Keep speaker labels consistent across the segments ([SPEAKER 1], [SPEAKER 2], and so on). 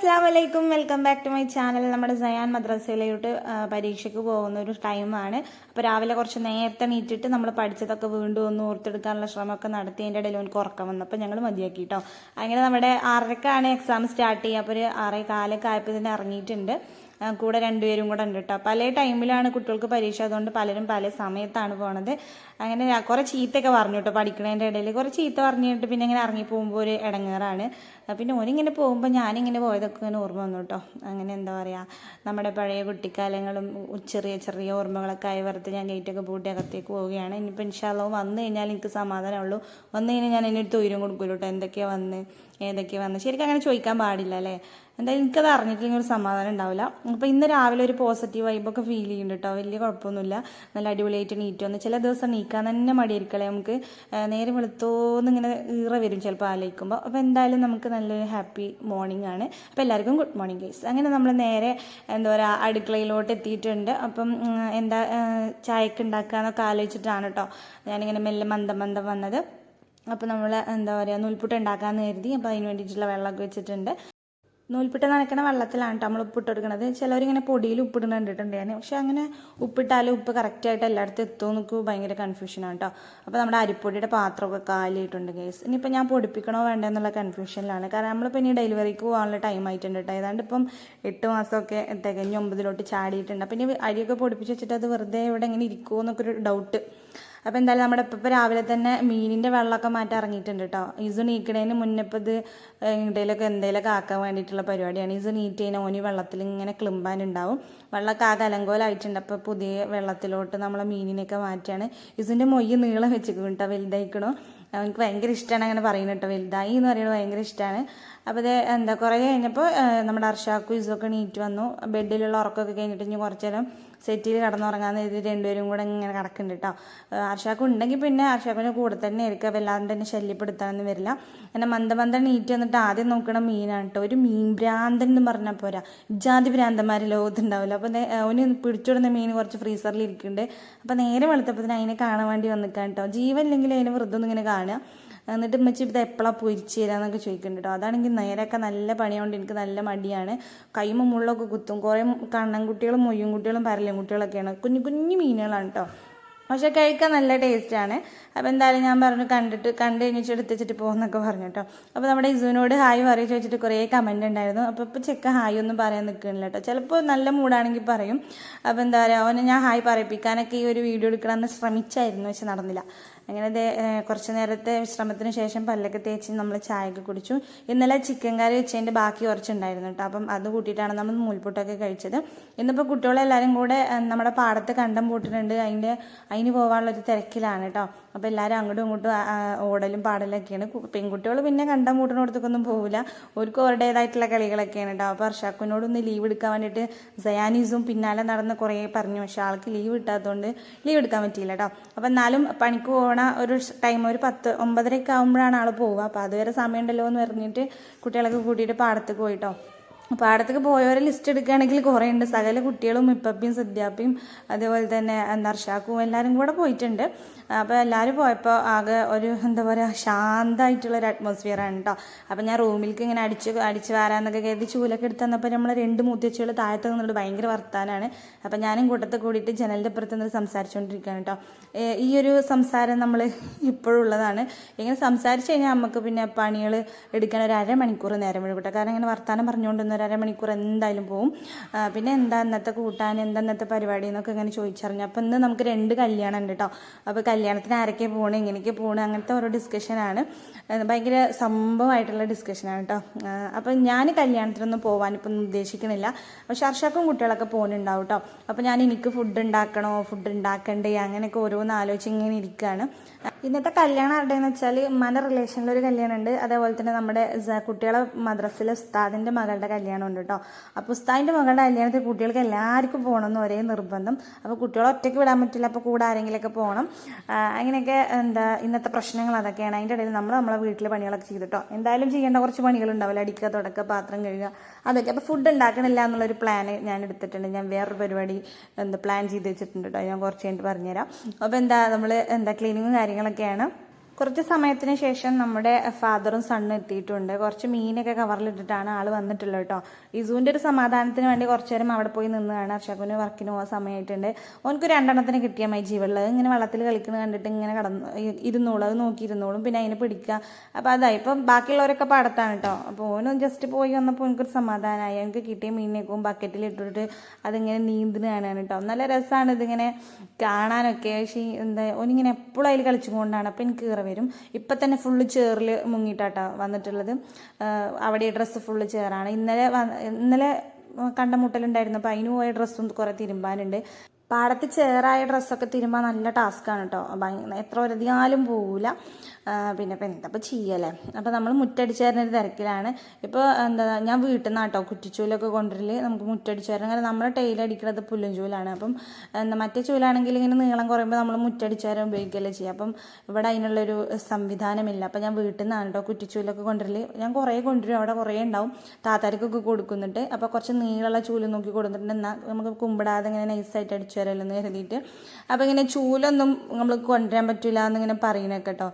[SPEAKER 1] അസ്സാം വലൈക്കും welcome back to my channel. നമ്മുടെ സയാൻ മദ്രസയിലോട്ട് പരീക്ഷയ്ക്ക് പോകുന്ന ഒരു ടൈമാണ്. അപ്പോൾ രാവിലെ കുറച്ച് നേരത്തെ നീറ്റിട്ട് നമ്മൾ പഠിച്ചതൊക്കെ വീണ്ടും ഒന്ന് ഓർത്തെടുക്കാനുള്ള ശ്രമമൊക്കെ നടത്തി അതിന്റെ ഇടയിൽ എനിക്ക് ഉറക്കം വന്നു അപ്പോൾ ഞങ്ങൾ മതിയാക്കി കേട്ടോ അങ്ങനെ നമ്മുടെ ആറരക്കാണ് എക്സാം സ്റ്റാർട്ട് ചെയ്യുക. അപ്പോൾ ഒരു ആറേ കാലൊക്കെ ആയപ്പോൾ ഇതിന് ഇറങ്ങിയിട്ടുണ്ട്. കൂടെ രണ്ടുപേരും കൂടെ ഉണ്ട് കേട്ടോ പല ടൈമിലാണ് കുട്ടികൾക്ക് പരീക്ഷ. അതുകൊണ്ട് പലരും പല സമയത്താണ് പോണത്. അങ്ങനെ കുറെ ചീത്തയൊക്കെ പറഞ്ഞു കേട്ടോ പഠിക്കണതിന്റെ ഇടയിൽ. കുറേ ചീത്ത പറഞ്ഞിട്ട് പിന്നെ ഇങ്ങനെ ഇറങ്ങി പോകുമ്പോൾ ഒരു ഇടങ്ങേറാണ് പിന്നെ ഓനിങ്ങനെ പോകുമ്പോൾ ഞാനിങ്ങനെ പോയതൊക്കെ ഇങ്ങനെ ഓർമ്മ വന്നു കേട്ടോ അങ്ങനെ എന്താ പറയുക നമ്മുടെ പഴയ കുട്ടിക്കാലങ്ങളും ചെറിയ ചെറിയ ഓർമ്മകളൊക്കെ ആയി വെറുതെ ഞാൻ ഗേറ്റൊക്കെ പൂട്ടി അകത്തേക്ക് പോവുകയാണ്. ഇനിയിപ്പോൾ ഇൻഷാല്ലോ വന്നു കഴിഞ്ഞാൽ എനിക്ക് സമാധാനമുള്ളൂ വന്നു കഴിഞ്ഞാൽ ഞാൻ അതിനൊരു തൊയിലും കൊടുക്കുമല്ലോ കേട്ടോ എന്തൊക്കെയാണ് വന്ന്? ഏതൊക്കെയാണ് വന്ന്? ശരിക്കും അങ്ങനെ ചോദിക്കാൻ പാടില്ല അല്ലേ? എന്തായാലും എനിക്കത് അറിഞ്ഞിട്ടില്ലെങ്കിൽ ഒരു സമാധാനം ഉണ്ടാവില്ല. അപ്പോൾ ഇന്ന് രാവിലെ ഒരു പോസിറ്റീവ് വൈബൊക്കെ ഫീൽ ചെയ്യുന്നുണ്ട് കേട്ടോ വലിയ കുഴപ്പമൊന്നുമില്ല. നല്ല അടിപൊളിയായിട്ട് നീറ്റ് വന്ന് ചില ദിവസം നീക്കാൻ തന്നെ മടിയായിരിക്കല്ലേ നമുക്ക്? നേരെ വെളുത്തോന്ന് ഇങ്ങനെ ഈറ വരും ചിലപ്പോൾ ആലോചിക്കുമ്പോൾ അപ്പോൾ എന്തായാലും നമുക്ക് നല്ലൊരു ഹാപ്പി മോർണിംഗ് ആണ്. അപ്പോൾ എല്ലാവർക്കും ഗുഡ് മോർണിംഗ് ഗൈസ് അങ്ങനെ നമ്മൾ നേരെ എന്താ പറയുക അടുക്കളയിലോട്ട് എത്തിയിട്ടുണ്ട്. അപ്പം എന്താ ചായക്ക് ഉണ്ടാക്കാന്നൊക്കെ ആലോചിച്ചിട്ടാണ് കേട്ടോ ഞാനിങ്ങനെ മെല്ലെ മന്ദം മന്ദം വന്നത്. അപ്പോൾ നമ്മൾ എന്താ പറയുക നൂൽപുട്ട് ഉണ്ടാക്കാമെന്ന് കരുതി. അപ്പോൾ അതിന് വേണ്ടിയിട്ടുള്ള വെള്ളമൊക്കെ വെച്ചിട്ടുണ്ട്. നൂൽപുട്ട് നനയ്ക്കണ വെള്ളത്തിലാണ് കേട്ടോ നമ്മൾ ഉപ്പിട്ട് കൊടുക്കുന്നത് ചിലവരിങ്ങനെ പൊടിയിൽ ഉപ്പിടുന്ന കണ്ടിട്ടുണ്ട് ഞാൻ പക്ഷെ അങ്ങനെ ഉപ്പിട്ടാലും ഉപ്പ് കറക്റ്റായിട്ട് എല്ലായിടത്തും എത്തുമോ എന്നൊക്കെ ഭയങ്കര കൺഫ്യൂഷനാണ് കേട്ടോ അപ്പോൾ നമ്മുടെ അരിപ്പൊടിയുടെ പാത്രമൊക്കെ കാലിയിട്ടുണ്ട് കേസ് ഇനിയിപ്പോൾ ഞാൻ പൊടിപ്പിക്കണോ വേണ്ടോ എന്നുള്ള കൺഫ്യൂഷനിലാണ് കാരണം നമ്മളിപ്പോൾ ഇനി ഡെലിവറിക്ക് പോകാനുള്ള ടൈം ആയിട്ടുണ്ട് കേട്ടോ ഏതാണ്ട് ഇപ്പം എട്ട് മാസമൊക്കെ തികഞ്ഞ് ഒമ്പതിലോട്ട് ചാടിയിട്ടുണ്ട്. അപ്പം ഇനി അരിയൊക്കെ പൊടിപ്പിച്ച് വെച്ചിട്ട് അത് വെറുതെ ഇവിടെ ഇങ്ങനെ ഇരിക്കുമോ എന്നൊക്കെ ഒരു ഡൗട്ട് അപ്പോൾ എന്തായാലും നമ്മുടെ ഇപ്പം രാവിലെ തന്നെ മീനിന്റെ വെള്ളമൊക്കെ മാറ്റി ഇറങ്ങിയിട്ടുണ്ട് കേട്ടോ ഈസ് നീക്കണേന് മുന്നേ ഇപ്പോൾ ഇത് എവിടെയൊക്കെ എന്തെങ്കിലുമൊക്കെ ആക്കാൻ വേണ്ടിയിട്ടുള്ള പരിപാടിയാണ്. ഈസ് നീറ്റ് ചെയ്യുന്ന ഓനി വെള്ളത്തിൽ ഇങ്ങനെ ക്ലിമ്പാനുണ്ടാവും. വെള്ളമൊക്കെ ആകെ കലങ്കോലായിട്ടുണ്ട് അപ്പോൾ പുതിയ വെള്ളത്തിലോട്ട് നമ്മളെ മീനിനെയൊക്കെ മാറ്റിയാണ് ഈസിന്റെ മൊയ്യ് നീളം വെച്ചിരിക്കും കേട്ടോ വലുതായിക്കണോ. എനിക്ക് ഭയങ്കര ഇഷ്ടമാണ് അങ്ങനെ പറയുന്നത് കേട്ടോ വലുതായി എന്ന് പറയുന്നത് ഭയങ്കര ഇഷ്ടമാണ് അപ്പോൾ ഇത് എന്താ കുറേ കഴിഞ്ഞപ്പോൾ നമ്മുടെ അർഷാക്കും ഇസൊക്കെ നീറ്റ് വന്നു. ബെഡിലുള്ള ഉറക്കമൊക്കെ കഴിഞ്ഞിട്ട് ഇനി കുറച്ച് നേരം സെറ്റിൽ കിടന്നുറങ്ങാന്ന് ഇത് രണ്ടുപേരും കൂടെ ഇങ്ങനെ കിടക്കുന്നുണ്ട് കേട്ടോ അർഷാക്കും ഉണ്ടെങ്കിൽ പിന്നെ അർഷാക്കിന്റെ കൂടെ തന്നെ ആയിരിക്കും. വല്ലാണ്ട് തന്നെ ശല്യപ്പെടുത്താനൊന്നും വരില്ല. എന്നെ മന്ദ മന്ദ നീറ്റ് വന്നിട്ട് ആദ്യം നോക്കണ മീനാണ് കേട്ടോ ഒരു മീൻ ഭ്രാന്തൻ എന്ന് പറഞ്ഞാൽ പോരാ. ജാതി ഭ്രാന്തന്മാർ ലോകത്തുണ്ടാവില്ല അപ്പോൾ അവന് പിടിച്ചുവിടുന്ന മീൻ കുറച്ച് ഫ്രീസറിൽ ഇരിക്കുന്നുണ്ട് അപ്പോൾ നേരെ വെളുത്തപ്പത്തിന് അതിനെ കാണാൻ വേണ്ടി വന്നിക്കാൻ കേട്ടോ ജീവനില്ലെങ്കിൽ അതിനെ വെറുതെ ഇങ്ങനെ കാണുക. എന്നിട്ട് ഉമ്മച്ചി ഇത് എപ്പോഴാണ് പൊരിച്ച് തരാന്നൊക്കെ ചോദിക്കുന്നുണ്ട് കേട്ടോ അതാണെങ്കിൽ നേരൊക്കെ നല്ല പണിയുണ്ട് എനിക്ക് നല്ല മടിയാണ്. കൈമ മുള്ളൊക്കെ കുത്തും. കുറേ കുട്ടികളും മൊയ്യും കുട്ടികളും പരലും കുട്ടികളൊക്കെയാണ് കുഞ്ഞു കുഞ്ഞു മീനുകളാണ് കേട്ടോ പക്ഷെ കഴിക്കാൻ നല്ല ടേസ്റ്റാണ്. അപ്പോൾ എന്തായാലും ഞാൻ പറഞ്ഞു കണ്ടിട്ട് കണ്ട് കഴിഞ്ഞിട്ട് എടുത്ത് വെച്ചിട്ട് പോകുന്നൊക്കെ പറഞ്ഞു കേട്ടോ അപ്പോൾ നമ്മുടെ ഇസുവിനോട് ഹായ് പറയും ചോദിച്ചിട്ട് കുറേ കമന്റ് ഉണ്ടായിരുന്നു. അപ്പോൾ ഇപ്പോൾ ചെക്ക ഹായ് ഒന്നും പറയാൻ നിൽക്കുന്നില്ല കേട്ടോ ചിലപ്പോൾ നല്ല മൂടാണെങ്കിൽ പറയും. അപ്പോൾ എന്താ പറയുക അവനെ ഞാൻ ഹായ് പറയിപ്പിക്കാനൊക്കെ ഈ ഒരു വീഡിയോ എടുക്കണമെന്ന് ശ്രമിച്ചായിരുന്നു പക്ഷെ നടന്നില്ല. അങ്ങനെ കുറച്ച് നേരത്തെ വിശ്രമത്തിന് ശേഷം പല്ലൊക്കെ തേച്ച് നമ്മൾ ചായയൊക്കെ കുടിച്ചു. ഇന്നലെ ചിക്കൻ കറി വെച്ചതിന്റെ ബാക്കി കുറച്ചുണ്ടായിരുന്നു കേട്ടോ. അപ്പം അത് കൂട്ടിയിട്ടാണ് നമ്മൾ നൂൽപുട്ടൊക്കെ കഴിച്ചത്. ഇന്നിപ്പോൾ കുട്ടികളെല്ലാവരും കൂടെ നമ്മുടെ പാടത്ത് കണ്ടം പൂട്ടിട്ടുണ്ട്. അതിന്റെ അതിന് പോകാനുള്ളൊരു തിരക്കിലാണ് കേട്ടോ. അപ്പോൾ എല്ലാവരും അങ്ങോട്ടും ഇങ്ങോട്ടും ഓടലും പാടലൊക്കെയാണ്. പെൺകുട്ടികൾ പിന്നെ കണ്ടം പൂട്ടിനോടത്തേക്കൊന്നും പോകില്ല അവർക്ക് അവരുടേതായിട്ടുള്ള കളികളൊക്കെയാണ് കേട്ടോ. അപ്പോൾ അർഷാക്കുനോടൊന്ന് ലീവ് എടുക്കാൻ വേണ്ടിയിട്ട് സയാനീസും പിന്നാലെ നടന്ന് കുറേ പറഞ്ഞു. പക്ഷേ ആൾക്ക് ലീവ് കിട്ടാത്തതുകൊണ്ട് ലീവ് എടുക്കാൻ പറ്റിയില്ല കേട്ടോ. അപ്പോൾ എന്നാലും പണിക്ക് പോകണ. ഒരു ടൈം ഒരു പത്ത് ഒമ്പതരയൊക്കെ ആകുമ്പോഴാണ് ആൾ പോവുക. അപ്പോൾ അതുവരെ സമയമുണ്ടല്ലോ എന്ന് പറഞ്ഞിട്ട് കുട്ടികളൊക്കെ കൂട്ടിയിട്ട് പാടത്തേക്ക് പോയിട്ടോ. പാടത്തേക്ക് പോയവരെ ലിസ്റ്റ് എടുക്കുകയാണെങ്കിൽ കുറേ ഉണ്ട് സകല കുട്ടികളും ഇപ്പപ്പിയും സിദ്ധ്യാപ്പിയും അതേപോലെ തന്നെ നർഷാക്കും എല്ലാവരും കൂടെ പോയിട്ടുണ്ട്. അപ്പോൾ എല്ലാവരും പോയപ്പോൾ ആകെ ഒരു എന്താ പറയുക ശാന്തമായിട്ടുള്ള ഒരു അറ്റ്മോസ്ഫിയറാണ് കേട്ടോ അപ്പോൾ ഞാൻ റൂമിലേക്ക് ഇങ്ങനെ അടിച്ച് അടിച്ച് വരാമെന്നൊക്കെ കരുതി ചൂലൊക്കെ എടുത്ത് തന്നപ്പോൾ നമ്മൾ രണ്ട് മൂത്തച്ചികൾ താഴത്ത് നിന്നിട്ട് ഭയങ്കര വർത്താനാണ്. അപ്പോൾ ഞാനും കൂട്ടത്തിൽ കൂടിയിട്ട് ജനലിന്റെ അപ്പുറത്ത് നിന്ന് സംസാരിച്ചുകൊണ്ടിരിക്കുകയാണ് കേട്ടോ ഈ ഒരു സംസാരം നമ്മൾ ഇപ്പോഴും ഉള്ളതാണ്. ഇങ്ങനെ സംസാരിച്ച് കഴിഞ്ഞാൽ നമുക്ക് പിന്നെ പണികൾ എടുക്കാൻ ഒരു അരമണിക്കൂർ നേരം വഴി കേട്ടോ കാരണം ഇങ്ങനെ വർത്താനം പറഞ്ഞുകൊണ്ടിരുന്ന ഒരു അരമണിക്കൂർ എന്തായാലും പോവും. പിന്നെ എന്താ ഇന്നത്തെ കൂട്ടാൻ എന്താ ഇന്നത്തെ പരിപാടി എന്നൊക്കെ ഇങ്ങനെ ചോദിച്ചറിഞ്ഞു. അപ്പോൾ ഇന്ന് നമുക്ക് രണ്ട് കല്യാണം ഉണ്ട് കേട്ടോ അപ്പോൾ കല്യാണത്തിന് ആരൊക്കെ പോകണം എങ്ങനെയൊക്കെ പോകണം അങ്ങനത്തെ ഓരോ ഡിസ്കഷനാണ് ഭയങ്കര സംഭവമായിട്ടുള്ള ഡിസ്കഷനാണ് കേട്ടോ അപ്പോൾ ഞാൻ കല്യാണത്തിനൊന്നും പോകാൻ ഇപ്പം ഉദ്ദേശിക്കുന്നില്ല പക്ഷെ അർഷക്കും കുട്ടികളൊക്കെ പോകുന്നുണ്ടാവും കേട്ടോ അപ്പോൾ ഞാൻ എനിക്ക് ഫുഡ് ഉണ്ടാക്കണോ ഫുഡ് ഉണ്ടാക്കണ്ടേ അങ്ങനെയൊക്കെ ഓരോന്ന് ആലോചിച്ച് ഇങ്ങനെ ഇരിക്കുകയാണ് ഇന്നത്തെ കല്യാണം ആരുടെയെന്ന് വെച്ചാൽ മന റിലേഷനിലൊരു കല്യാണം ഉണ്ട് അതേപോലെ തന്നെ നമ്മുടെ കുട്ടികളെ മദ്രസിലെ ഉസ്താദിന്റെ മകളുടെ കല്യാണം ഉണ്ട് കേട്ടോ അപ്പോൾ ഉസ്താദിന്റെ മകളുടെ കല്യാണത്തിൽ കുട്ടികൾക്ക് എല്ലാവർക്കും പോകണമെന്ന് ഒരേ നിർബന്ധം. അപ്പോൾ കുട്ടികളെ ഒറ്റയ്ക്ക് വിടാൻ പറ്റില്ല അപ്പോൾ കൂടെ ആരെങ്കിലുമൊക്കെ പോകണം. അങ്ങനെയൊക്കെ എന്താ ഇന്നത്തെ പ്രശ്നങ്ങൾ അതൊക്കെയാണ്. അതിന്റെ ഇടയിൽ നമ്മൾ നമ്മളെ വീട്ടിലെ പണികളൊക്കെ ചെയ്തിട്ടോ എന്തായാലും ചെയ്യേണ്ട കുറച്ച് പണികളുണ്ടാവില്ല. അടിക്കുക തുടക്കുക പാത്രം കഴുകുക അതൊക്കെ. അപ്പോൾ ഫുഡ് ഉണ്ടാക്കണില്ല എന്നുള്ളൊരു പ്ലാൻ ഞാൻ എടുത്തിട്ടുണ്ട്. ഞാൻ വേറൊരു പരിപാടി എന്താ പ്ലാൻ ചെയ്ത് വെച്ചിട്ടുണ്ട് കേട്ടോ ഞാൻ കുറച്ച് കഴിഞ്ഞിട്ട് പറഞ്ഞുതരാം. അപ്പോൾ എന്താ നമ്മൾ എന്താ ക്ലീനിങ്ങും കാര്യങ്ങളൊക്കെയാണ്. കുറച്ച് സമയത്തിന് ശേഷം നമ്മുടെ ഫാദറും സണ്ണും എത്തിയിട്ടുണ്ട്. കുറച്ച് മീനൊക്കെ കവറിലിട്ടിട്ടാണ് ആൾ വന്നിട്ടുള്ളത് കേട്ടോ ഇസുവിന്റെ ഒരു സമാധാനത്തിന് വേണ്ടി കുറച്ച് നേരം അവിടെ പോയി നിന്നതാണ്. അർഷക്കുന് വർക്കിന് പോകാൻ സമയമായിട്ടുണ്ട് ഓനക്ക് രണ്ടെണ്ണത്തിന് കിട്ടിയ മൈ ജീവുള്ളത് ഇങ്ങനെ വെള്ളത്തിൽ കളിക്കുന്നത് കണ്ടിട്ട് ഇങ്ങനെ കടന്ന് ഇരുന്നോളും അത് നോക്കിയിരുന്നോളും. പിന്നെ അതിനെ പിടിക്കുക അപ്പോൾ അതായി ഇപ്പം ബാക്കിയുള്ളവരൊക്കെ പടത്താണ് കേട്ടോ അപ്പോൾ ഓനും ജസ്റ്റ് പോയി വന്നപ്പോൾ എനിക്കൊരു സമാധാനമായി എനിക്ക് കിട്ടിയ മീനിനേക്കും ബക്കറ്റിൽ ഇട്ടിട്ട് അതിങ്ങനെ നീന്തുന്നതാണ് കേട്ടോ നല്ല രസമാണ് ഇതിങ്ങനെ കാണാനൊക്കെ. പക്ഷേ എന്താ ഓനിങ്ങനെ എപ്പോഴും അതിൽ കളിച്ചുകൊണ്ടാണ് അപ്പം എനിക്ക് കയറി വരും. ഇപ്പം തന്നെ ഫുള്ള് ചേറിൽ മുങ്ങിയിട്ടാട്ടോ വന്നിട്ടുള്ളത്. അവിടെ ഡ്രസ്സ് ഫുള്ള് ചേറാണ് ഇന്നലെ ഇന്നലെ കണ്ടമുട്ടലുണ്ടായിരുന്നു അപ്പോൾ അതിന് പോയ ഡ്രസ്സും കുറേ തിരുമ്പാനുണ്ട്. പാടത്ത് ചേറായ ഡ്രസ്സൊക്കെ തിരുമ്പാൻ നല്ല ടാസ്ക്കാണ് കേട്ടോ എത്ര ഒരധികാലും പോവില്ല പിന്നെ ഇപ്പം എന്താ ഇപ്പോൾ ചെയ്യല്ലേ അപ്പോൾ നമ്മൾ മുറ്റടിച്ച് തരുന്നൊരു തിരക്കിലാണ്. ഇപ്പോൾ എന്താ ഞാൻ വീട്ടിൽ നിന്നാണ് കേട്ടോ കുറ്റിച്ചൂലൊക്കെ കൊണ്ടുവരൽ നമുക്ക് മുറ്റടിച്ച് തരണം കാരണം നമ്മുടെ ടൈൽ അടിക്കുന്നത് പുല്ലും ചൂലാണ് അപ്പം എന്താ മറ്റേ ചൂലാണെങ്കിൽ ഇങ്ങനെ നീളം കുറയുമ്പോൾ നമ്മൾ മുറ്റടിച്ച് തരാൻ ഉപയോഗിക്കുകയല്ലേ ചെയ്യുക അപ്പം ഇവിടെ അതിനുള്ളൊരു സംവിധാനമില്ല. അപ്പം ഞാൻ വീട്ടിൽ നിന്നാണ് കേട്ടോ കുറ്റിച്ചൂലൊക്കെ കൊണ്ടുവരൽ ഞാൻ കുറേ കൊണ്ടുവരും. അവിടെ കുറേ ഉണ്ടാവും. താത്താർക്കൊക്കെ കൊടുക്കുന്നുണ്ട്. അപ്പോൾ കുറച്ച് നീളമുള്ള ചൂൽ നോക്കി കൊടുത്തിട്ടുണ്ട്. എന്നാൽ നമുക്ക് കുമ്പിടാതെ ഇങ്ങനെ നൈസായിട്ട് അടിച്ചു തരാമല്ലോ എന്ന് കരുതിയിട്ട്. അപ്പോൾ ഇങ്ങനെ ചൂലൊന്നും നമ്മൾ കൊണ്ടുവരാൻ പറ്റില്ല എന്നിങ്ങനെ പറയുന്നത് കേട്ടോ.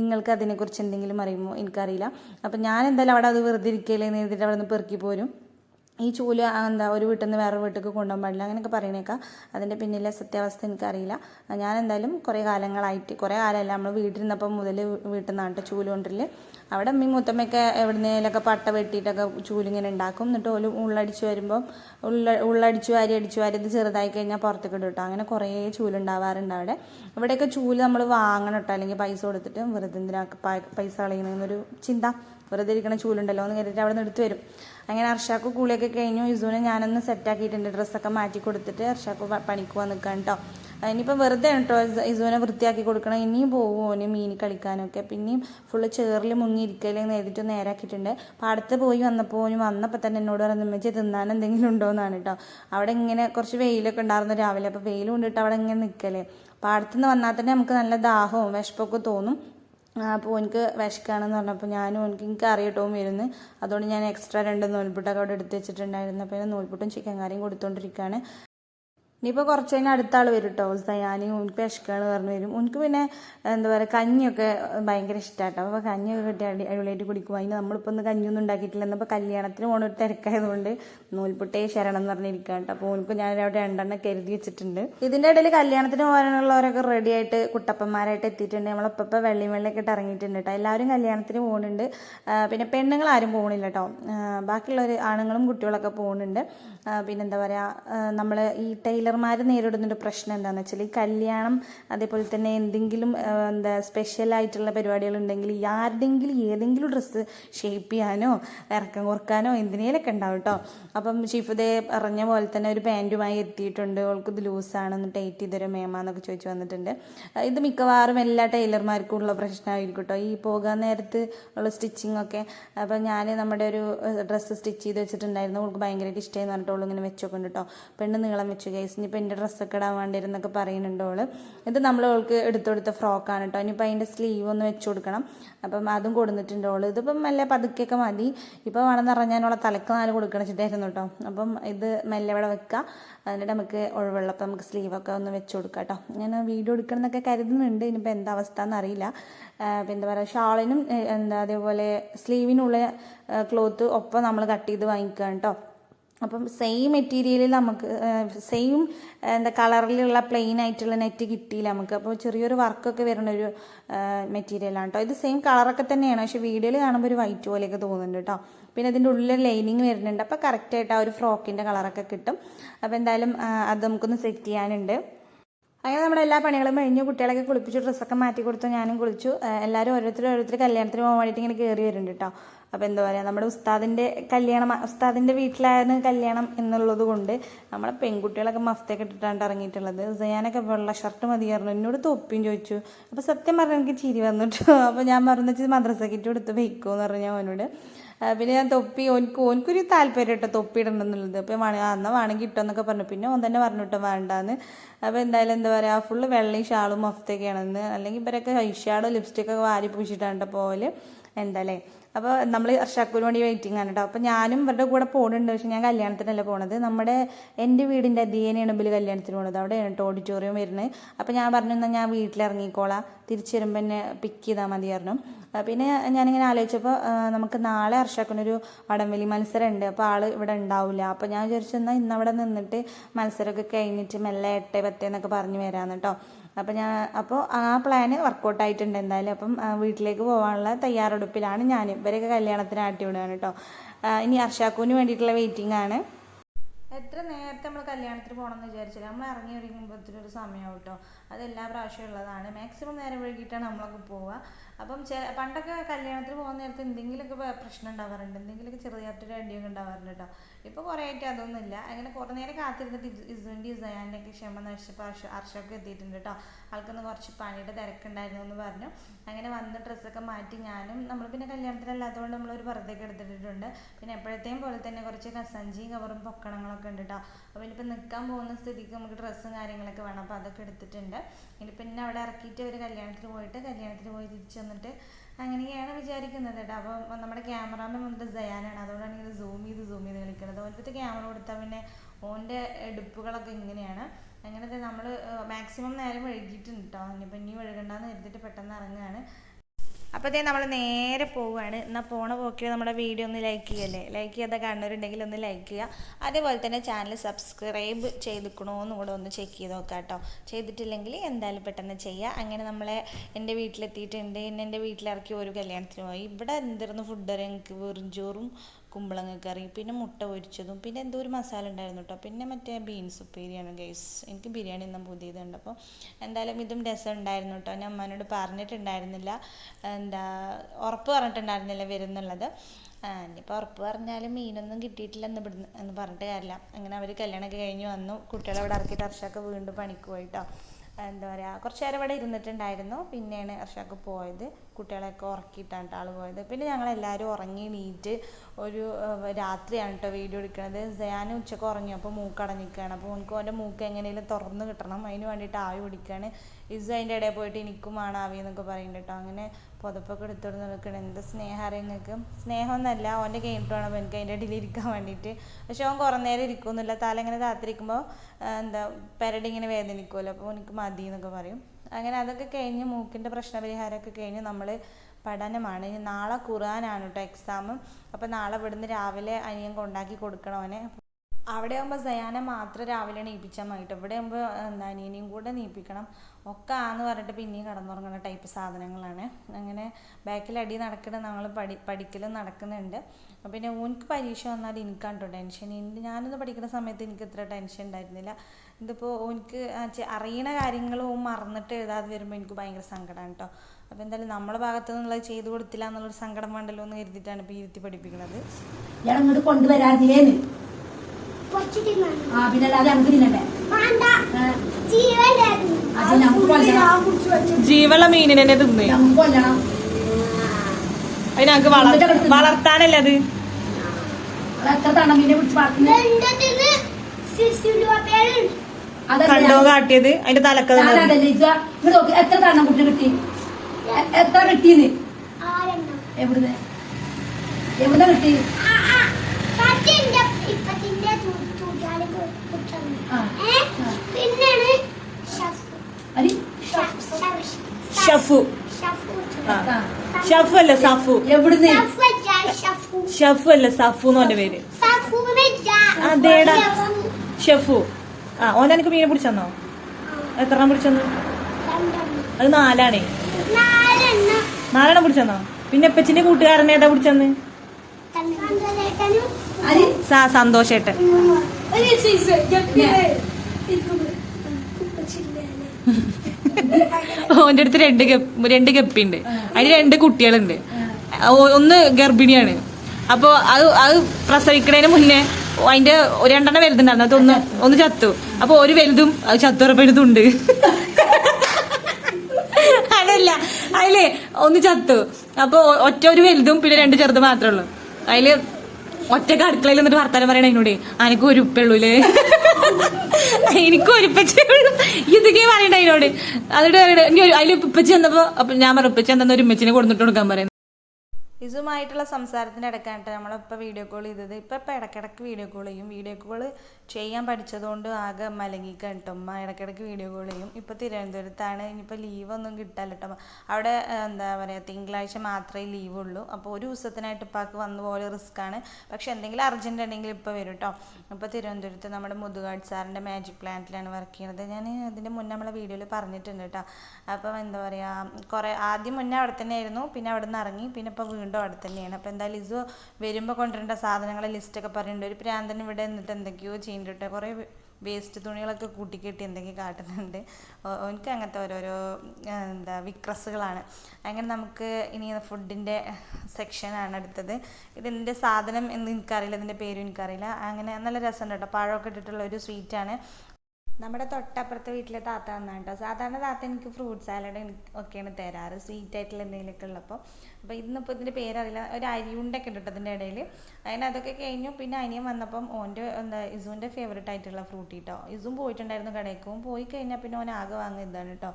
[SPEAKER 1] നിങ്ങൾക്ക് അതിനെക്കുറിച്ച് എന്തെങ്കിലും അറിയുമോ? എനിക്കറിയില്ല. അപ്പം ഞാൻ എന്തായാലും അവിടെ അത് വെറുതെ ഇരിക്കലേ എന്ന് കരുതിയിട്ട് അവിടെ നിന്ന് പെറുക്കി പോരും. ഈ ചൂൽ എന്താ ഒരു വീട്ടിൽ നിന്ന് വേറെ വീട്ടിലേക്ക് കൊണ്ടുപോകാൻ പാടില്ല. അങ്ങനെയൊക്കെ പറയണേക്കാം. അതിന്റെ പിന്നിലെ സത്യാവസ്ഥ എനിക്കറിയില്ല. ഞാൻ എന്തായാലും കുറേ കാലങ്ങളായിട്ട് കുറേ കാലമല്ല നമ്മൾ വീട്ടിൽ നിന്നപ്പം മുതൽ വീട്ടിൽ നിന്നാണ് ചൂൽ കൊണ്ടിരൽ അവിടെ അമ്മയും മുത്തമ്മയൊക്കെ എവിടുന്നേലൊക്കെ പട്ട വെട്ടിയിട്ടൊക്കെ ചൂലിങ്ങനെ ഉണ്ടാക്കും. എന്നിട്ട് ഓൽ ഉള്ളടിച്ച് വരുമ്പോൾ ഉള്ള ഉള്ളടിച്ചു വാരി അടിച്ച് വാരി ഇത് ചെറുതായി കഴിഞ്ഞാൽ പുറത്തേക്ക് ഇടും അങ്ങനെ കുറേ ചൂലുണ്ടാവാറുണ്ട് അവിടെ. ഇവിടെയൊക്കെ ചൂൽ നമ്മൾ വാങ്ങണം കേട്ടോ അല്ലെങ്കിൽ പൈസ കൊടുത്തിട്ട് വെറുതെ എന്തിനാക്ക പൈസ കളയണമെന്നൊരു ചിന്ത. വെറുതെ ഇരിക്കണ ചൂലുണ്ടല്ലോ എന്ന് കരുതിയിട്ട് അവിടെ നിന്ന് എടുത്ത് വരും. അങ്ങനെ അർഷാക്ക് കൂളിയൊക്കെ കഴിഞ്ഞു. ഇസുവിനെ ഞാനൊന്ന് സെറ്റാക്കിയിട്ടുണ്ട് ഡ്രസ്സൊക്കെ മാറ്റി കൊടുത്തിട്ട് അർഷാക്ക് പണിക്ക് പോകാൻ നിൽക്കാൻ കേട്ടോ ഇനിയിപ്പോൾ വെറുതെ കേട്ടോ ഇസുവിനെ വൃത്തിയാക്കി കൊടുക്കണം. ഇനിയും പോകും ഓന് മീൻ കളിക്കാനൊക്കെ. പിന്നെയും ഫുള്ള് ചേറിൽ മുങ്ങിയിരിക്കലേ നേരിട്ട് നേരാക്കിയിട്ടുണ്ട്. പാടത്ത് പോയി വന്നപ്പോൾ ഓന് വന്നപ്പോൾ തന്നെ എന്നോട് പറഞ്ഞു ഉമ്മച്ചി തിന്നാൻ എന്തെങ്കിലും ഉണ്ടോ എന്നാണ് കേട്ടോ അവിടെ ഇങ്ങനെ കുറച്ച് വെയിലൊക്കെ ഉണ്ടായിരുന്നു രാവിലെ. അപ്പോൾ വെയിൽ കൊണ്ടിട്ട് അവിടെ ഇങ്ങനെ നിൽക്കലേ. പാടത്തുനിന്ന് വന്നാൽ തന്നെ നമുക്ക് നല്ല ദാഹവും വിശപ്പൊക്കെ തോന്നും. അപ്പോൾ എനിക്ക് വിശക്കാണെന്ന് പറഞ്ഞപ്പോൾ ഞാനും എനിക്ക് എനിക്ക് അറിയട്ടോ വരുന്നു. അതുകൊണ്ട് ഞാൻ എക്സ്ട്രാ രണ്ട് നൂൽപുട്ടൊക്കെ അവിടെ എടുത്ത് വെച്ചിട്ടുണ്ടായിരുന്നു. അപ്പോൾ നൂൽപുട്ടും ചിക്കൻ കറിയും കൊടുത്തുകൊണ്ടിരിക്കുകയാണ് ഇനിയിപ്പോൾ കുറച്ച് കഴിഞ്ഞാൽ അടുത്ത ആൾ വരും കേട്ടോ സയാനി ഉനക്ക് വിശക്കാണ് പറഞ്ഞു വരും ഉനക്ക് പിന്നെ എന്താ പറയുക കഞ്ഞിയൊക്കെ ഭയങ്കര ഇഷ്ടമാട്ടോ അപ്പോൾ കഞ്ഞിയൊക്കെ കിട്ടി അടി അടിപൊളിയായിട്ട് കുടിക്കും. അതിന് നമ്മളിപ്പോൾ ഒന്ന് കഞ്ഞിയൊന്നും ഉണ്ടാക്കിയിട്ടില്ല എന്നപ്പോൾ കല്യാണത്തിന് പോണ ഒരു തിരക്കായതുകൊണ്ട് നൂൽപുട്ടേ ശരണം എന്ന് പറഞ്ഞിരിക്കുക കേട്ടോ. അപ്പോൾ ഉനക്ക് ഞാൻ അവിടെ രണ്ടെണ്ണം കരുതി വെച്ചിട്ടുണ്ട്. ഇതിന്റെ ഇടയിൽ കല്യാണത്തിന് പോകാനുള്ളവരൊക്കെ റെഡി ആയിട്ട് കുട്ടപ്പന്മാരായിട്ട് എത്തിയിട്ടുണ്ട്. നമ്മളപ്പോൾ വെള്ളിയും വെള്ളിയൊക്കെ ഇട്ട് ഇറങ്ങിയിട്ടുണ്ട് കേട്ടോ. എല്ലാവരും കല്യാണത്തിന് പോകുന്നുണ്ട്. പിന്നെ പെണ്ണുങ്ങൾ ആരും പോകുന്നില്ല കേട്ടോ. ബാക്കിയുള്ളവർ ആണുങ്ങളും കുട്ടികളൊക്കെ പോകുന്നുണ്ട്. പിന്നെന്താ പറയുക നമ്മൾ ഈ ടൈലർമാർ നേരിടുന്നൊരു പ്രശ്നം എന്താണെന്ന് വെച്ചാൽ ഈ കല്യാണം അതേപോലെ തന്നെ എന്തെങ്കിലും എന്താ സ്പെഷ്യൽ ആയിട്ടുള്ള പരിപാടികൾ ഉണ്ടെങ്കിൽ ആരുടെങ്കിലും ഏതെങ്കിലും ഡ്രസ്സ് ഷേപ്പ് ചെയ്യാനോ ഇറക്കം കുറക്കാനോ എന്തിനേലൊക്കെ ഉണ്ടാവും കേട്ടോ അപ്പം ഷിഫുദേ പറഞ്ഞ പോലെ തന്നെ ഒരു പാന്റുമായി എത്തിയിട്ടുണ്ട്. അവൾക്ക് ഇത് ലൂസാണെന്ന് ടൈറ്റ് ചെയ്തൊരു മേമാന്നൊക്കെ ചോദിച്ചു വന്നിട്ടുണ്ട്. ഇത് മിക്കവാറും എല്ലാ ടൈലർമാർക്കും ഉള്ള പ്രശ്നമായിരിക്കും കേട്ടോ ഈ പോകാൻ നേരത്ത് ഉള്ള സ്റ്റിച്ചിങ് ഒക്കെ അപ്പം ഞാൻ നമ്മുടെ ഒരു ഡ്രസ്സ് സ്റ്റിച്ച് ചെയ്ത് വെച്ചിട്ടുണ്ടായിരുന്നു. അവൾക്ക് ഭയങ്കരമായിട്ട് ഇഷ്ടമായി പറഞ്ഞിട്ട് ഇങ്ങനെ വെച്ചൊക്കെ ഉണ്ട് കേട്ടോ പെണ്ണ് നീളം വെച്ചു കേസ് ഇനിയിപ്പോൾ എന്റെ ഡ്രസ്സൊക്കെ ഇടാൻ വേണ്ടിയിരുന്നൊക്കെ പറയുന്നുണ്ട് ഓൾ. ഇത് നമ്മൾ ഓൾക്ക് എടുത്തു കൊടുത്ത ഫ്രോക്കാണ് കേട്ടോ ഇനിയിപ്പോൾ അതിന്റെ സ്ലീവ് ഒന്ന് വെച്ച് കൊടുക്കണം. അപ്പം അതും കൊടുത്തിട്ടുണ്ട് ഓൾ. ഇതിപ്പം മെല്ലെ പതുക്കെയൊക്കെ മതി. ഇപ്പോൾ വേണമെന്ന് പറഞ്ഞാൽ അവളെ തലക്ക് നാല് കൊടുക്കണം വെച്ചിട്ടായിരുന്നു കേട്ടോ അപ്പം ഇത് മെല്ലെ ഇവിടെ വെക്കുക എന്നിട്ട് നമുക്ക് ഒഴിവുള്ളപ്പോൾ നമുക്ക് സ്ലീവൊക്കെ ഒന്ന് വെച്ച് കൊടുക്കാം കേട്ടോ ഞാൻ വീഡിയോ എടുക്കണം എന്നൊക്കെ കരുതുന്നുണ്ട്. ഇനിയിപ്പോൾ എന്താ അവസ്ഥ എന്നറിയില്ല. അപ്പം എന്താ പറയുക ഷാളിനും എന്താ അതേപോലെ സ്ലീവിനുള്ള ക്ലോത്ത് ഒപ്പം നമ്മൾ കട്ട് ചെയ്ത് വാങ്ങിക്കുക കേട്ടോ അപ്പം സെയിം മെറ്റീരിയലിൽ നമുക്ക് സെയിം എന്താ കളറിലുള്ള പ്ലെയിൻ ആയിട്ടുള്ള നെറ്റ് കിട്ടിയില്ല നമുക്ക്. അപ്പോൾ ചെറിയൊരു വർക്കൊക്കെ വരുന്ന ഒരു മെറ്റീരിയലാണ് കേട്ടോ ഇത് സെയിം കളറൊക്കെ തന്നെയാണ്. പക്ഷെ വീഡിയോയിൽ കാണുമ്പോൾ ഒരു വൈറ്റ് പോലെയൊക്കെ തോന്നുന്നുണ്ട് കേട്ടോ പിന്നെ അതിന്റെ ഉള്ളിൽ ലൈനിങ് വരുന്നുണ്ട്. അപ്പോൾ കറക്റ്റായിട്ട് ആ ഒരു ഫ്രോക്കിന്റെ കളറൊക്കെ കിട്ടും. അപ്പോൾ എന്തായാലും അത് നമുക്കൊന്ന് സെറ്റ് ചെയ്യാനുണ്ട്. അങ്ങനെ നമ്മുടെ എല്ലാ പണികളും കഴിഞ്ഞു കുട്ടികളൊക്കെ കുളിപ്പിച്ചു ഡ്രസ്സൊക്കെ മാറ്റി കൊടുത്തു ഞാനും കുളിച്ചു. എല്ലാവരും ഓരോരുത്തരും ഓരോരുത്തർ കല്യാണത്തിന് പോകാൻ വേണ്ടിയിട്ട് ഇങ്ങനെ കയറി വരുന്നുണ്ട് കേട്ടോ അപ്പോൾ എന്താ പറയുക നമ്മുടെ ഉസ്താദിന്റെ കല്യാണം ഉസ്താദിന്റെ വീട്ടിലായിരുന്നു കല്യാണം എന്നുള്ളത് കൊണ്ട് നമ്മളെ പെൺകുട്ടികളൊക്കെ മസ്തൊക്കെ ഇട്ടിട്ടാണ് ഇറങ്ങിയിട്ടുള്ളത്. സയാനൊക്കെ വെള്ള ഷർട്ട് മതിയായിരുന്നു. എന്നോട് തൊപ്പിയും ചോദിച്ചു. അപ്പോൾ സത്യം പറഞ്ഞാൽ എനിക്ക് ചിരി വന്നിട്ടു. അപ്പോൾ ഞാൻ പറഞ്ഞു വെച്ചാൽ മദ്രസ കിറ്റ് കൊടുത്ത് വയ്ക്കുമെന്ന് പറഞ്ഞു അവനോട്. പിന്നെ ഞാൻ തൊപ്പി ഓൻക്ക് ഓൻക്കൊരു താല്പര്യം കേട്ടോ തൊപ്പി ഇടണമെന്നുള്ളത്. അപ്പോൾ വേണ എന്നാൽ വേണമെങ്കിൽ എന്നൊക്കെ പറഞ്ഞു. പിന്നെ ഓൻ തന്നെ പറഞ്ഞു കേട്ടോ വേണ്ടാന്ന്. അപ്പോൾ എന്തായാലും എന്താ പറയുക ഫുള്ള് വെള്ളയും ഷാളും മഫ്തൊക്കെയാണെന്ന് അല്ലെങ്കിൽ ഇവരൊക്കെ ഐഷാഡോ ലിപ്സ്റ്റിക്കൊക്കെ വാരി പൂശിട്ടാണ് എന്താ എന്താല്ലേ അപ്പോൾ നമ്മൾ അർഷാക്കൂർ വേണ്ടി വെയിറ്റിംഗ് ആണ് കേട്ടോ അപ്പോൾ ഞാനും ഇവരുടെ കൂടെ പോകുന്നുണ്ട് പക്ഷെ ഞാൻ കല്യാണത്തിനല്ല പോണത്. നമ്മുടെ എന്റെ വീടിന്റെ അധികനെയാണ് ഇവർ കല്യാണത്തിന് പോണത്. അവിടെ കേട്ടോ ഓഡിറ്റോറിയം വരുന്നത്. അപ്പോൾ ഞാൻ പറഞ്ഞു എന്നാൽ ഞാൻ വീട്ടിലിറങ്ങിക്കോളാം. തിരിച്ചു വരുമ്പോൾ എന്നെ പിക്ക് ചെയ്താൽ മതി പറഞ്ഞു. പിന്നെ ഞാനിങ്ങനെ ആലോചിച്ചപ്പോൾ നമുക്ക് നാളെ അർഷാക്കിനൊരു വടംവലി മത്സരം ഉണ്ട് അപ്പോൾ ആൾ ഇവിടെ ഉണ്ടാവില്ല അപ്പോൾ ഞാൻ വിചാരിച്ചു എന്നാൽ ഇന്ന് അവിടെ നിന്നിട്ട് മത്സരമൊക്കെ കഴിഞ്ഞിട്ട് മെല്ലെ എട്ട് പത്ത് എന്നൊക്കെ പറഞ്ഞു വരാമെന്ന് കേട്ടോ അപ്പോൾ ഞാൻ അപ്പോൾ ആ പ്ലാന് വർക്കൗട്ട് ആയിട്ടുണ്ട് എന്തായാലും. അപ്പം വീട്ടിലേക്ക് പോകാനുള്ള തയ്യാറെടുപ്പിലാണ് ഞാൻ ഇവരെയൊക്കെ കല്യാണത്തിന് ആട്ടി വിടുകയാണ് കേട്ടോ ഇനി അർഷാക്കൂന് വേണ്ടിയിട്ടുള്ള വെയിറ്റിംഗ് ആണ്. എത്ര നേരത്തെ നമ്മൾ കല്യാണത്തിന് പോകണമെന്ന് വിചാരിച്ചില്ല. നമ്മൾ ഇറങ്ങി ഒരുങ്ങുമ്പോഴത്തേനൊരു ഒരു കേട്ടോ അത് എല്ലാ പ്രാവശ്യവും ഉള്ളതാണ്. മാക്സിമം നേരം വൈകിട്ടാണ് നമ്മളൊക്കെ പോവുക അപ്പം ചെ പണ്ടൊക്കെ കല്യാണത്തിന് പോകുന്ന നേരത്ത് എന്തെങ്കിലുമൊക്കെ പ്രശ്നം ഉണ്ടാവാറുണ്ട്. എന്തെങ്കിലുമൊക്കെ ചെറിയായിട്ടൊരു അടിയൊക്കെ ഉണ്ടാവാറുണ്ട് കേട്ടോ ഇപ്പോൾ കുറേ ആയിട്ട് അതൊന്നുമില്ല. അങ്ങനെ കുറേ നേരം കാത്തിരുന്നിട്ട് ഇസ് ഇസുവിന്റെ ഇസയാന്റെയൊക്കെ ക്ഷമ നശിച്ചപ്പോൾ അർഷ അർഷമൊക്കെ എത്തിയിട്ടുണ്ട് കേട്ടോ ആൾക്കൊന്ന് കുറച്ച് പണിയുടെ തിരക്കുണ്ടായിരുന്നു എന്ന് പറഞ്ഞു. അങ്ങനെ വന്ന് ഡ്രസ്സൊക്കെ മാറ്റി ഞാനും നമ്മൾ പിന്നെ കല്യാണത്തിനല്ലാത്തതുകൊണ്ട് നമ്മളൊരു വെറുതെ ഒക്കെ എടുത്തിട്ടുണ്ട് പിന്നെ എപ്പോഴത്തെയും പോലെ തന്നെ കുറച്ച് കസഞ്ചിയും കവറും പൊക്കണങ്ങളൊക്കെ ഉണ്ട് കേട്ടോ അപ്പോൾ ഇനിയിപ്പോൾ നിൽക്കാൻ പോകുന്ന സ്ഥിതിക്ക് നമുക്ക് ഡ്രസ്സും കാര്യങ്ങളൊക്കെ വേണം. അപ്പോൾ അതൊക്കെ എടുത്തിട്ടുണ്ട്. ഇനി പിന്നെ അവിടെ ഇറക്കിയിട്ട് ഒരു കല്യാണത്തിന് പോയിട്ട് കല്യാണത്തിന് പോയി തിരിച്ചു വന്നിട്ട് അങ്ങനെയാണ് വിചാരിക്കുന്നത് കേട്ടോ അപ്പോൾ നമ്മുടെ ക്യാമറാമാൻ വന്നിട്ട് ജയാനാണ് അതുകൊണ്ടാണ് ഇങ്ങനെ സൂം ചെയ്ത് സൂം ചെയ്ത് കളിക്കുന്നത്. ഓന്റെ ക്യാമറ കൊടുത്താൽ പിന്നെ ഓന്റെ എടുപ്പുകളൊക്കെ ഇങ്ങനെയാണ്. അങ്ങനത്തെ നമ്മൾ മാക്സിമം നേരം വൈകിട്ടുണ്ട് കേട്ടോ ഇനിയിപ്പോൾ ഇനി വഴുകണ്ടെന്ന് കരുതിയിട്ട് പെട്ടെന്ന് ഇറങ്ങുകയാണ് അപ്പോൾ ഇതേ നമ്മൾ നേരെ പോവുകയാണ് എന്നാൽ പോണ പോക്കിൽ നമ്മുടെ വീഡിയോ ഒന്ന് ലൈക്ക് ചെയ്യല്ലേ? ലൈക്ക് ചെയ്യാതെ കാണുന്നവരുണ്ടെങ്കിൽ ഒന്ന് ലൈക്ക് ചെയ്യുക അതേപോലെ തന്നെ ചാനൽ സബ്സ്ക്രൈബ് ചെയ്തിക്കണോന്നും കൂടെ ഒന്ന് ചെക്ക് ചെയ്ത് നോക്കാം കേട്ടോ ചെയ്തിട്ടില്ലെങ്കിൽ എന്തായാലും പെട്ടെന്ന് ചെയ്യുക അങ്ങനെ നമ്മളെ എന്റെ വീട്ടിലെത്തിയിട്ടുണ്ട്. എന്നെ എന്റെ വീട്ടിലിറക്കി ഒരു കല്യാണത്തിന് പോയി. ഇവിടെ എന്തിരുന്നു ഫുഡ് എനിക്ക് വെറും ചോറും കുമ്പളങ്ങ കറി പിന്നെ മുട്ട പൊരിച്ചതും പിന്നെ എന്തോ ഒരു മസാല ഉണ്ടായിരുന്നു കേട്ടോ പിന്നെ മറ്റേ ബീൻസ് ഉപ്പേരിയാണ് ഗൈസ് എനിക്ക് ബിരിയാണി ഇന്നും പുതിയതുണ്ട്. അപ്പോൾ എന്തായാലും ഇതും രസം ഉണ്ടായിരുന്നു കേട്ടോ ഞാൻ അമ്മനോട് പറഞ്ഞിട്ടുണ്ടായിരുന്നില്ല. എന്താ ഉറപ്പ് പറഞ്ഞിട്ടുണ്ടായിരുന്നില്ല വരുന്നുള്ളത്. ഇനിയിപ്പോൾ ഉറപ്പ് പറഞ്ഞാലും മീനൊന്നും കിട്ടിയിട്ടില്ല എന്ന് ഇവിടുന്ന് എന്ന് പറഞ്ഞിട്ട് കാര്യമില്ല അങ്ങനെ അവർ കല്യാണമൊക്കെ കഴിഞ്ഞ് വന്നു. കുട്ടികളെ അവിടെ ഇറക്കിയിട്ട് ഹർഷാക്ക് വീണ്ടും പണിക്ക് പോയിട്ടോ എന്താ പറയുക കുറച്ച് നേരം ഇവിടെ ഇരുന്നിട്ടുണ്ടായിരുന്നു. പിന്നെയാണ് അർഷാക്ക് പോയത്. കുട്ടികളെയൊക്കെ ഉറക്കിയിട്ടാണ് ആൾ പോയത്. പിന്നെ ഞങ്ങളെല്ലാവരും ഉറങ്ങി നീറ്റ് ഒരു രാത്രിയാണ് കേട്ടോ വീഡിയോ എടുക്കുന്നത് സയാൻ ഉച്ചയ്ക്ക് ഉറങ്ങി. അപ്പോൾ മൂക്കടഞ്ഞിരിക്കുകയാണ് അപ്പോൾ എനിക്ക് അവന്റെ മൂക്ക് എങ്ങനെയും തുറന്ന് കിട്ടണം. അതിന് വേണ്ടിയിട്ട് ആവി പിടിക്കുകയാണ് ഇസ് അതിന്റെ ഇടയിൽ പോയിട്ട് എനിക്കും ആണ് ആവി എന്നൊക്കെ പറയുന്നുണ്ട് കേട്ടോ അങ്ങനെ പുതപ്പൊക്കെ എടുത്തോണ്ട് നിൽക്കണം എന്ത് സ്നേഹം നിങ്ങൾക്ക് സ്നേഹമൊന്നുമല്ല. ഓന്റെ കഴിഞ്ഞിട്ട് വേണം എനിക്ക് അതിന്റെ ഇടയിൽ ഇരിക്കാൻ വേണ്ടിയിട്ട്. പക്ഷെ അവൻ കുറേ നേരം ഇരിക്കുന്നില്ല തല ഇങ്ങനെ താത്തിരിക്കുമ്പോൾ എന്താ പെരടി ഇങ്ങനെ വേദനിക്കുമല്ലോ അപ്പോൾ എനിക്ക് മതി എന്നൊക്കെ പറയും. അങ്ങനെ അതൊക്കെ കഴിഞ്ഞ് മൂക്കിന്റെ പ്രശ്നപരിഹാരമൊക്കെ കഴിഞ്ഞ് നമ്മൾ പഠനമാണ്. ഇനി നാളെ ഖുർആനാണ് കേട്ടോ എക്സാം അപ്പോൾ നാളെ ഇവിടുന്ന് രാവിലെ അനിയൻ കൊണ്ടാക്കി കൊടുക്കണം അവനെ അവിടെ ആകുമ്പോൾ സയാനെ മാത്രം രാവിലെ എണീപ്പിച്ചാൽ മതി കേട്ടോ ഇവിടെ ആകുമ്പോൾ എന്താ അനിയനെയും കൂടെ നീപ്പിക്കണം ഒക്കെ ആന്ന് പറഞ്ഞിട്ട് പിന്നെയും കടന്നുറങ്ങുന്ന ടൈപ്പ് സാധനങ്ങളാണ്. അങ്ങനെ ബാക്കിൽ അടി നടക്കുന്ന നമ്മൾ പഠി പഠിക്കലും നടക്കുന്നുണ്ട്. പിന്നെ ഓനിക്ക് പരീക്ഷ വന്നാൽ എനിക്കാണ് കേട്ടോ ടെൻഷൻ ഞാനൊന്ന് പഠിക്കുന്ന സമയത്ത് എനിക്ക് ഇത്ര ടെൻഷൻ ഉണ്ടായിരുന്നില്ല. ഇതിപ്പോൾ ഓനിക്ക് അറിയണ കാര്യങ്ങൾ ഓൻ മറന്നിട്ട് എഴുതാതെ വരുമ്പോൾ എനിക്ക് ഭയങ്കര സങ്കടമാണ് കേട്ടോ അപ്പോൾ എന്തായാലും നമ്മളെ ഭാഗത്തു നിന്നുള്ളത് ചെയ്തു കൊടുത്തില്ല എന്നുള്ളൊരു സങ്കടം വേണ്ടല്ലോ എന്ന് കരുതിയിട്ടാണ് ഇപ്പോൾ ഇരുത്തി പഠിപ്പിക്കുന്നത്
[SPEAKER 2] ഞാൻ അങ്ങോട്ട്
[SPEAKER 3] തിന്നാണ്.
[SPEAKER 2] ആ പിന്നെ അല്ലാതെ നമുക്ക് തിന്നണ്ടേ?
[SPEAKER 1] ജീവുള്ള മീനിനെ തന്നെ അത് ഞങ്ങക്ക് വളർ വളർത്താനല്ലേ അത്. കണ്ടോ കാട്ടിയത്? അതിന്റെ
[SPEAKER 2] നോക്ക് എത്ര തണ്ണം കുട്ടി? കിട്ടി എത്ര
[SPEAKER 3] കിട്ടിയത്?
[SPEAKER 2] എവിടുന്ന്? എവിടെ കിട്ടി
[SPEAKER 3] ആ, ആ. സത്യന്റെ ഇപ്പത്തിന്റെ തു- തൂറ്റാളി കു- കുത്തന്ന്.
[SPEAKER 2] ആ.
[SPEAKER 3] ഏ?
[SPEAKER 2] ആ.
[SPEAKER 3] പിന്നെയാണ് ഷഫ്. ഷഫ്,
[SPEAKER 1] അല്ല സഫു
[SPEAKER 2] എവിടുന്ന്
[SPEAKER 3] ഷഫ്
[SPEAKER 1] അല്ല സഫു എന്ന് പറഞ്ഞ പേര് അതേടാ.
[SPEAKER 3] ഷഫു.
[SPEAKER 1] ആ ഓൻ എനിക്ക് മീനെ പിടിച്ചെന്നോ എത്ര എണ്ണം പിടിച്ചെന്ന്. അത് നാലാണേ
[SPEAKER 3] നാലെണ്ണം.
[SPEAKER 1] പിടിച്ചോ പിടിച്ചെന്നോ പിന്നെ എപ്പച്ചിന്റെ കൂട്ടുകാരൻ ഏതാ പിടിച്ചെന്ന് സന്തോഷേട്ടൻ ഓന്റെ അടുത്ത് രണ്ട് ഗപ്പ് രണ്ട് ഗപ്പിണ്ട് അതിന് രണ്ട് കുട്ടികളുണ്ട്. ഒന്ന് ഗർഭിണിയാണ്. അപ്പൊ അത് അത് പ്രസവിക്കണതിന് മുന്നേ അതിന്റെ രണ്ടെണ്ണം വലുതുണ്ടായിരുന്നു. അത് ഒന്ന് ഒന്ന് ചത്തു. അപ്പൊ ഒരു വലുതും അത് ചത്തുറപ്പ് വലുതുണ്ട് അതല്ല അതിലേ ഒന്ന് ചത്തു. അപ്പൊ ഒറ്റ ഒരു വലുതും പിന്നെ രണ്ട് ചെറുത് മാത്രമേ ഉള്ളൂ. അതിൽ ഒറ്റയ്ക്ക് അടുക്കളയിൽ നിന്നിട്ട് വർത്താനം പറയണ എന്നോട് അനക്ക് ഒരു ഉപ്പുള്ളൂല്ലേ എനിക്ക് ഒരു ഉപ്പച്ചേ ഉള്ളൂ. ഇതൊക്കെ പറയണ്ട അതിനോട് അതിട്ട് അതിൽ ഉപ്പച്ചി വന്നപ്പോ അപ്പൊ ഞാൻ പറഞ്ഞു ഉപ്പച്ചി എന്താ ഒരു ഉമ്മച്ചിനെ കൊടുത്തിട്ട് കൊടുക്കാൻ പറയുന്നത് ഇസുമായിട്ടുള്ള സംസാരത്തിന്റെ ഇടയ്ക്കായിട്ട് നമ്മളിപ്പോൾ വീഡിയോ കോൾ ചെയ്തത് ഇപ്പം ഇപ്പം ഇടയ്ക്കിടയ്ക്ക് വീഡിയോ കോൾ ചെയ്യും. വീഡിയോ കോൾ ചെയ്യാൻ പഠിച്ചതുകൊണ്ട് ആകെ മലങ്ങിക്കാൻ കേട്ടോ. അമ്മ ഇടയ്ക്കിടയ്ക്ക് വീഡിയോ കോൾ ചെയ്യും. ഇപ്പോൾ തിരുവനന്തപുരത്താണ്. ഇനിയിപ്പോൾ ലീവൊന്നും കിട്ടാൻ കേട്ടോ. അവിടെ എന്താ പറയുക തിങ്കളാഴ്ച മാത്രമേ ലീവ് ഉള്ളൂ. അപ്പോൾ ഒരു ദിവസത്തിനായിട്ട് ഇപ്പാക്ക് വന്ന പോലെ റിസ്ക്കാണ് പക്ഷേ എന്തെങ്കിലും അർജന്റ് ഉണ്ടെങ്കിൽ ഇപ്പോൾ വരും കേട്ടോ. ഇപ്പോൾ തിരുവനന്തപുരത്ത് നമ്മുടെ മുതുകാട് സാറിന്റെ മാജിക് പ്ലാന്റിലാണ് വർക്ക് ചെയ്യുന്നത്. ഞാൻ അതിന്റെ മുന്നേ നമ്മളെ വീഡിയോയിൽ പറഞ്ഞിട്ടുണ്ട് കേട്ടോ. അപ്പം എന്താ പറയുക കുറേ ആദ്യം മുന്നേ അവിടെ തന്നെ ആയിരുന്നു പിന്നെ അവിടെ നിന്ന് ഇറങ്ങി. പിന്നെ ഇപ്പോൾ വീണ്ടും അവിടെ തന്നെയാണ്. അപ്പോൾ എന്തായാലും ലിസു വരുമ്പോൾ കൊണ്ടുവരേണ്ട സാധനങ്ങളെ ലിസ്റ്റൊക്കെ പറയുന്നുണ്ട് ഒരു പ്രാന്തൻ ഇവിടെ നിന്നിട്ട് എന്തൊക്കെയോ ചെയ്യുന്നുണ്ട് കുറേ വേസ്റ്റ് തുണികളൊക്കെ കൂട്ടിക്കെട്ടി എന്തെങ്കിലും കാട്ടുന്നുണ്ട്. എനിക്ക് അങ്ങനത്തെ ഓരോരോ എന്താ വിക്രസുകളാണ്. അങ്ങനെ നമുക്ക് ഇനി ഫുഡിന്റെ സെക്ഷനാണ് അടുത്തത്. ഇതിന്റെ സാധനം എന്ന് എനിക്കറിയില്ല. ഇതിന്റെ പേരും എനിക്കറിയില്ല. അങ്ങനെ നല്ല രസമുണ്ട് കേട്ടോ. പഴമൊക്കെ ഇട്ടിട്ടുള്ള ഒരു സ്വീറ്റാണ് നമ്മുടെ തൊട്ടപ്പുറത്തെ വീട്ടിലെ താത്ത വന്നാണ് കേട്ടോ സാധാരണ താത്ത എനിക്ക് ഫ്രൂട്ട് സാലഡ് ഒക്കെയാണ് തരാറ്. സ്വീറ്റ് ആയിട്ടുള്ള എന്തെങ്കിലുമൊക്കെ ഉള്ളപ്പോൾ. അപ്പോൾ ഇന്നിപ്പോൾ ഇതിന്റെ പേരറിയില്ല. ഒരു അരിയുണ്ടൊക്കെ ഉണ്ട് കേട്ടോ അതിന്റെ ഇടയിൽ. അതിന് അതൊക്കെ കഴിഞ്ഞു. പിന്നെ അനിയൻ വന്നപ്പം ഓന്റെ എന്താ ഇസുവിന്റെ ഫേവറേറ്റ് ആയിട്ടുള്ള ഫ്രൂട്ട് കേട്ടോ. ഇസും പോയിട്ടുണ്ടായിരുന്നു കടയ്ക്കും പോയി കഴിഞ്ഞാൽ പിന്നെ ഓൻ ആകെ വാങ്ങുക ഇതാണ് കേട്ടോ.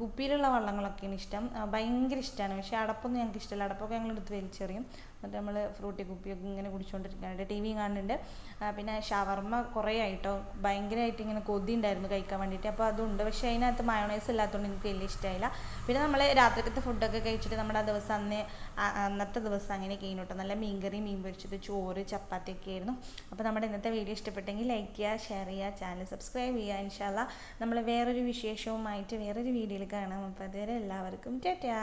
[SPEAKER 1] കുപ്പിയിലുള്ള വള്ളങ്ങളൊക്കെയാണ് ഇഷ്ടം. ഭയങ്കര ഇഷ്ടമാണ്. പക്ഷേ അടപ്പൊന്നും ഞങ്ങൾക്ക് ഇഷ്ടമല്ല. അടപ്പൊക്കെ ഞങ്ങൾ എടുത്ത് വലിച്ചെറിയും. എന്നിട്ട് നമ്മൾ ഫ്രൂട്ടി കുപ്പിയൊക്കെ ഇങ്ങനെ കുടിച്ചുകൊണ്ടിരിക്കാനുണ്ട് ടി വിയും കാണുന്നുണ്ട്. പിന്നെ ഷവർമ്മ കുറേ ആയിട്ടോ. ഭയങ്കരമായിട്ട് ഇങ്ങനെ കൊതി ഉണ്ടായിരുന്നു കഴിക്കാൻ വേണ്ടിയിട്ട് അപ്പോൾ അതുണ്ട്. പക്ഷേ അതിനകത്ത് മയോണൈസ് ഇല്ലാത്തതുകൊണ്ട് എനിക്ക് വലിയ ഇഷ്ടമായില്ല പിന്നെ നമ്മൾ രാത്രിക്കത്തെ ഫുഡൊക്കെ കഴിച്ചിട്ട് നമ്മുടെ ആ ദിവസം അന്ന് അന്നത്തെ ദിവസം അങ്ങനെ കഴിഞ്ഞു കേട്ടോ നല്ല മീൻകറി മീൻ പൊരിച്ചത് ചോറ് ചപ്പാത്തി ഒക്കെ ആയിരുന്നു. അപ്പോൾ നമ്മുടെ ഇന്നത്തെ വീഡിയോ ഇഷ്ടപ്പെട്ടെങ്കിൽ ലൈക്ക് ചെയ്യുക ഷെയർ ചെയ്യുക ചാനൽ സബ്സ്ക്രൈബ് ചെയ്യുക. ഇൻഷാല്ല നമ്മൾ വേറൊരു വിശേഷവുമായിട്ട് വേറൊരു വീഡിയോയിൽ കാണാം. അപ്പോൾ അതുവരെ എല്ലാവർക്കും ടാറ്റാ.